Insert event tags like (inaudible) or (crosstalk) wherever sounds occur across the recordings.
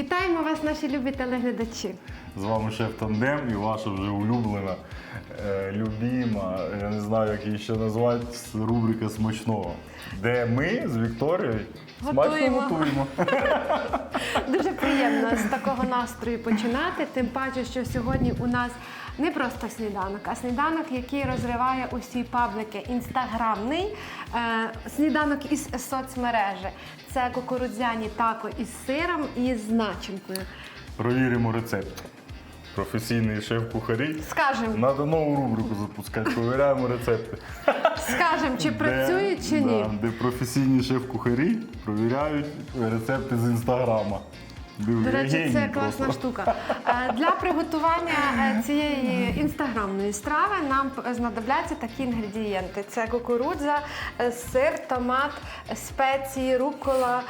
Вітаємо вас, наші любі телеглядачі. З вами шеф Тандем і ваша вже улюблена, е, любима, я не знаю, як її ще назвати, рубрика смачного, де ми з Вікторією Готуємо. смачно готуємо. Дуже приємно з такого настрою починати. Тим паче, що сьогодні у нас не просто сніданок, а сніданок, який розриває усі паблики. Інстаграмний е, сніданок із соцмережі. Це кукурудзяні тако із сиром і з начинкою. Провіримо рецепт. Професійний шеф-кухарі. Скажем, Надо нову рубрику запускати, перевіряємо рецепти. скажем, чи працює чи ні. да, де професійні шеф-кухарі провіряють рецепти з інстаграма. До речі, це класна штука. Е, Для приготування е, цієї інстаграмної страви нам знадобляться такі інгредієнти: це кукурудза, е, сир, томат, спеції, рукола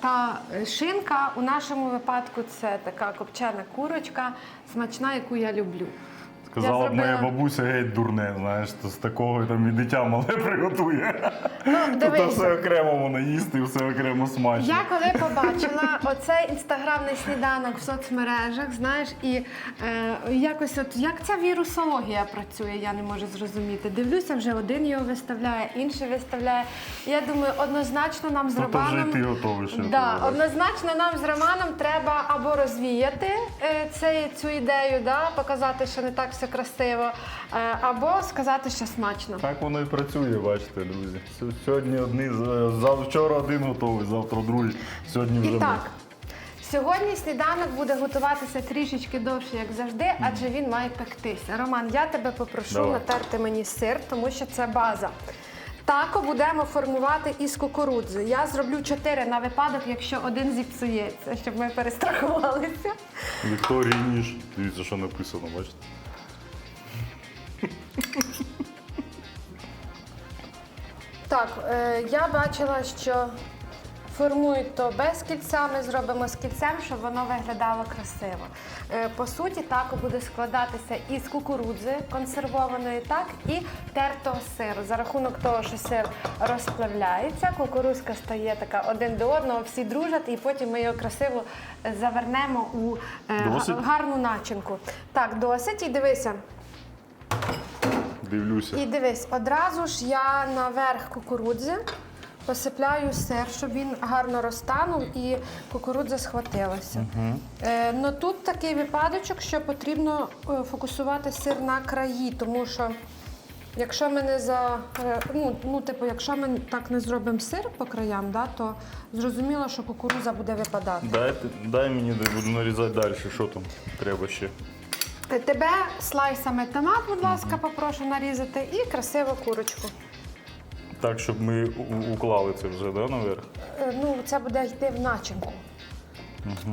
та шинка. У нашому випадку це така копчена курочка, смачна, яку я люблю. Сказала б моя зробила- бабуся геть дурне, знаєш, то з такого там і дитя мале приготує. Ну, Тобто дивися. все окремо можна їсти, все окремо смачно. Я коли побачила оцей інстаграмний сніданок в соцмережах, знаєш, і е, якось от як ця вірусологія працює, я не можу зрозуміти. Дивлюся, вже один його виставляє, інший виставляє. Я думаю, однозначно нам з Ну, то вже Романом. ти готовий ще да, готувати. однозначно нам з Романом треба або розвіяти е, цей, цю ідею, да, показати, що не так все красиво, е, або сказати, що смачно. Так воно і працює, бачите, друзі. Сьогодні одні, з- завчора один готовий, завтра другий, сьогодні вже І ми. так, сьогодні сніданок буде готуватися трішечки довше, як завжди, адже він має пектися. Роман, я тебе попрошу Давай. натерти мені сир, тому що це база. Тако будемо формувати із кукурудзи. Я зроблю чотири на випадок, якщо один зіпсується, щоб ми перестрахувалися. Вікторії ніж. Дивіться, що написано, бачите? Так, е, я бачила, що формують то без кільця, ми зробимо з кільцем, щоб воно виглядало красиво. Е, по суті, тако буде складатися із кукурудзи консервованої, так і тертого сиру. За рахунок того, що сир розплавляється, кукурудзка стає така один до одного, всі дружать, і потім ми його красиво завернемо у е, Досить? гарну начинку. Так, досить. І дивися, Дивлюся. і дивись, одразу ж я наверх кукурудзи посипляю сир, щоб він гарно розтанув і кукурудза схватилася. Е, ну тут такий випадочок, що потрібно е, фокусувати сир на краї, тому що якщо ми не за е, ну, ну, типу, якщо ми так не зробимо сир по краям, да, то зрозуміло, що кукурудза буде випадати. Дайте, дай мені, де буду нарізати далі, що там треба ще. Е, Тебе слайсами томат, будь ласка, попрошу нарізати, і красиву курочку. Так, щоб ми у- уклали це вже, да, наверх? Е, Ну, це буде йти в начинку.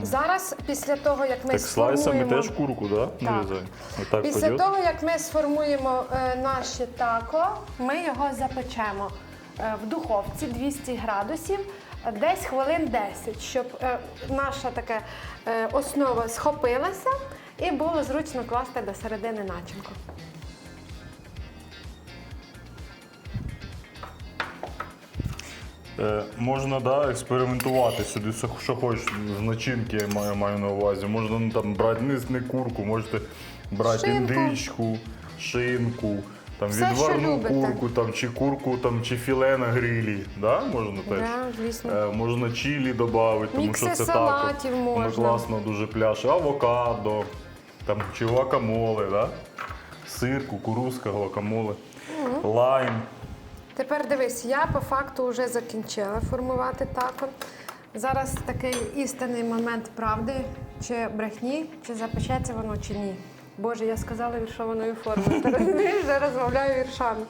Зараз, після того, як ми Так слайсами сформуємо, теж курку, да? Нарізаємо? Отак після пойдет? того, як ми сформуємо е, наше тако, ми його запечемо е, в духовці 200 градусів. е, Десь хвилин 10, щоб е, наша така е, основа схопилася і було зручно класти до середини начинку. Е, можна да, експериментувати сюди, що- що хочеш з начинки, я маю, маю на увазі. Можна ну, там брати не, не курку, можете брати Шинку. індичку, шинку, там Все, що відварну любите. курку, там, чи курку, там, чи філе на грилі. Да? Можна теж. Да, звісно. Е, можна чилі додати, тому Мікси що це салатів тако. Воно можна. класно дуже пляше. Авокадо, там, чи гуакамоле, да? сир, кукурузка, гуакамоле, лайм. Тепер дивись, я по факту вже закінчила формувати тако. Зараз такий істинний момент правди, чи брехні, чи запечеться воно, чи ні. Боже, я сказала віршованою формою. Ти (laughs) розумієш, вже розмовляю віршами.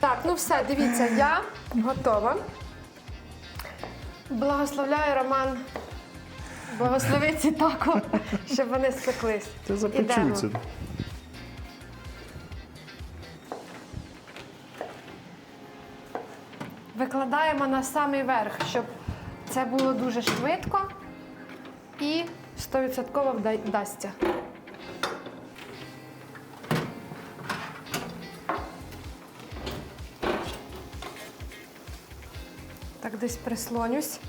Так, ну все, дивіться, я готова. Благословляю Роман. Благослови ці тако, щоб вони спеклись. Це Ідемо. Викладаємо на самий верх, щоб це було дуже швидко і 100% вдасться. Так, десь прислонюсь.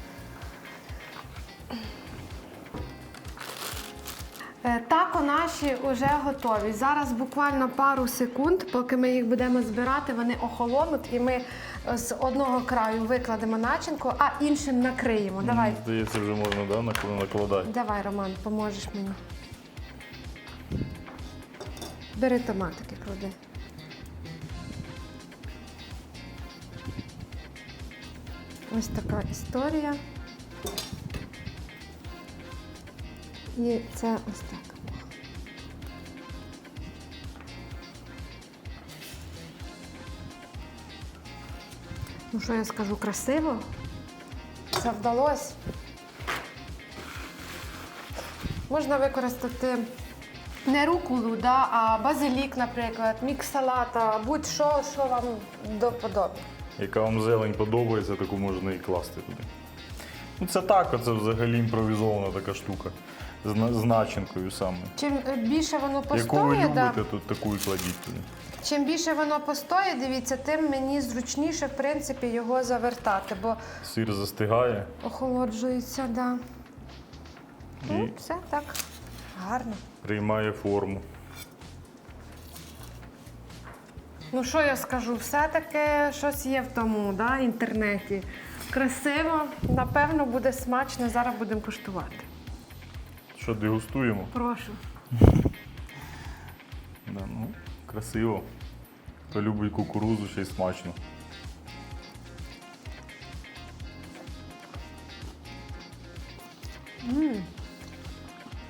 Тако наші вже готові. Зараз буквально пару секунд, поки ми їх будемо збирати, вони охолонуть, і ми е, з одного краю викладемо начинку, а іншим накриємо. Давай, Здається, вже можна да, накладати. давай, Роман, поможеш мені. Бери томатики, клади. Ось така історія. І це ось так. Ну, що я скажу, красиво? Це вдалося. Можна використати не рукулу, да, а базилік, наприклад, мікс салата, будь-що, що вам до вподоби. Яка вам зелень подобається, таку можна і класти туди. Ну це так, це взагалі імпровізована така штука. З, на- з начинкою саме. Чим е, більше воно Яку ви постоє, да, любите, то таку і кладіть туди. чим більше воно постоє, дивіться, тим мені зручніше, в принципі, його завертати, бо Сир застигає охолоджується, да. Ну, і все так. Гарно. приймає форму. Ну що я скажу, все-таки щось є в тому да, інтернеті. Красиво, напевно, буде смачно. Зараз будемо куштувати. Що дегустуємо? Прошу. Да, ну, красиво. Хто любить кукурузу, ще й смачно.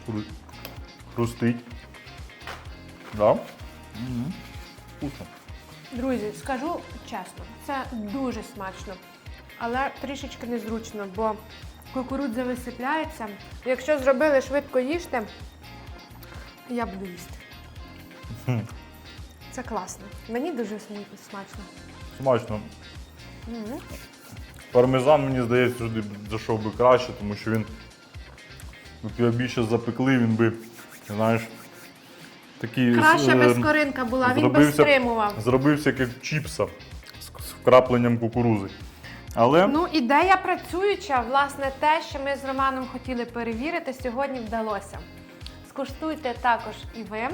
Хру- Хрустить. Да? Угу. Вкусно. Друзі, скажу чесно, це дуже смачно, але трішечки незручно, бо кукурудза висипляється. Якщо зробили швидко їжте, я буду їсти. Це класно. Мені дуже смачно. Смачно. Мгм. Пармезан, мені здається, сюди зайшов би краще, тому що він, от його більше запекли, він би, знаєш, такий. Краще е, би скоринка була, він би стримував. Зробився як чіпса з, з вкрапленням кукурузи. Але Ну, ідея працююча, власне, те, що ми з Романом хотіли перевірити, сьогодні вдалося. Скуштуйте також і ви. Е,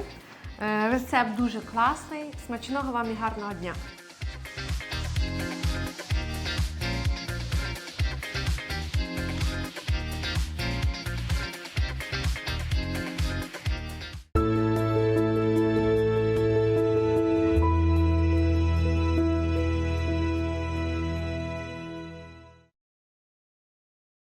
Рецепт дуже класний. Смачного вам і гарного дня!